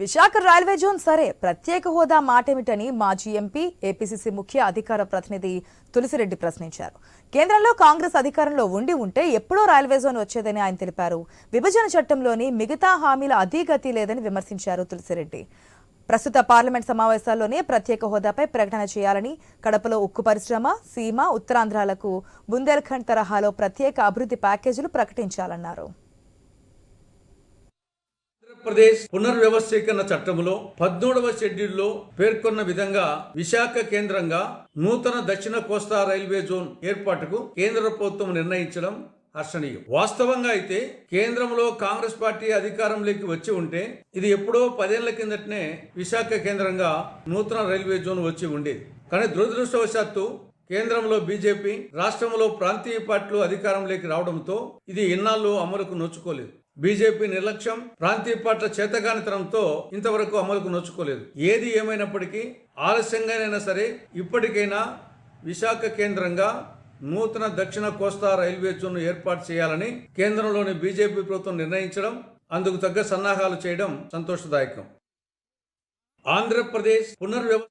Visakha railway zone సరే ప్రత్యేక హోదా మాటేమిటని మాజీ ఎంపీ ఏపీసీసీ ముఖ్య అధికార ప్రతినిధి తులసిరెడ్డి ప్రశ్నించారు. కేంద్రంలో కాంగ్రెస్ అధికారంలో ఉండి ఉంటే ఎప్పుడో రైల్వే జోన్ వచ్చేదని ఆయన తెలిపారు. విభజన చట్టంలోని మిగతా హామీల అధీగతి లేదని విమర్శించారు తులసిరెడ్డి. ప్రస్తుత పార్లమెంట్ సమావేశాల్లోనే ప్రత్యేక హోదాపై ప్రకటన చేయాలని కడపలో ఉక్కు పరిశ్రమ సీమ ఉత్తరాంధ్రాలకు బుందేల్ఖండ్ తరహాలో ప్రత్యేక అభివృద్ధి ప్యాకేజీలు ప్రకటించాలన్నారు. ఆంధ్రప్రదేశ్ పునర్వ్యవస్థీకరణ చట్టంలో పద్మూడవ షెడ్యూల్లో పేర్కొన్న విధంగా విశాఖ కేంద్రంగా నూతన దక్షిణ కోస్తా రైల్వే జోన్ ఏర్పాటుకు కేంద్ర ప్రభుత్వం నిర్ణయించడం హర్షణీయం. వాస్తవంగా అయితే కేంద్రంలో కాంగ్రెస్ పార్టీ అధికారంలోకి వచ్చి ఉంటే ఇది ఎప్పుడో పదేళ్ళ కిందటనే విశాఖ కేంద్రంగా నూతన రైల్వే జోన్ వచ్చి ఉండేది. కానీ దురదృష్టవశాత్తు కేంద్రంలో బీజేపీ రాష్ట్రంలో ప్రాంతీయ పార్టీలు అధికారంలోకి రావడంతో ఇది ఇన్నాళ్ళు అమలుకు నోచుకోలేదు బీజేపీ నిర్లక్ష్యం ప్రాంతీయ పార్టీల చేతగానితనంతో ఇంతవరకు అమలుకు నోచుకోలేదు ఏది ఏమైనప్పటికీ ఆలస్యంగానైనా సరే ఇప్పటికైనా విశాఖ కేంద్రంగా నూతన దక్షిణ కోస్తా రైల్వే జోన్ను ఏర్పాటు చేయాలని కేంద్రంలోని బీజేపీ ప్రభుత్వం నిర్ణయించడం అందుకు తగ్గ సన్నాహాలు చేయడం సంతోషదాయకం. ఆంధ్రప్రదేశ్ పునర్వ్యవ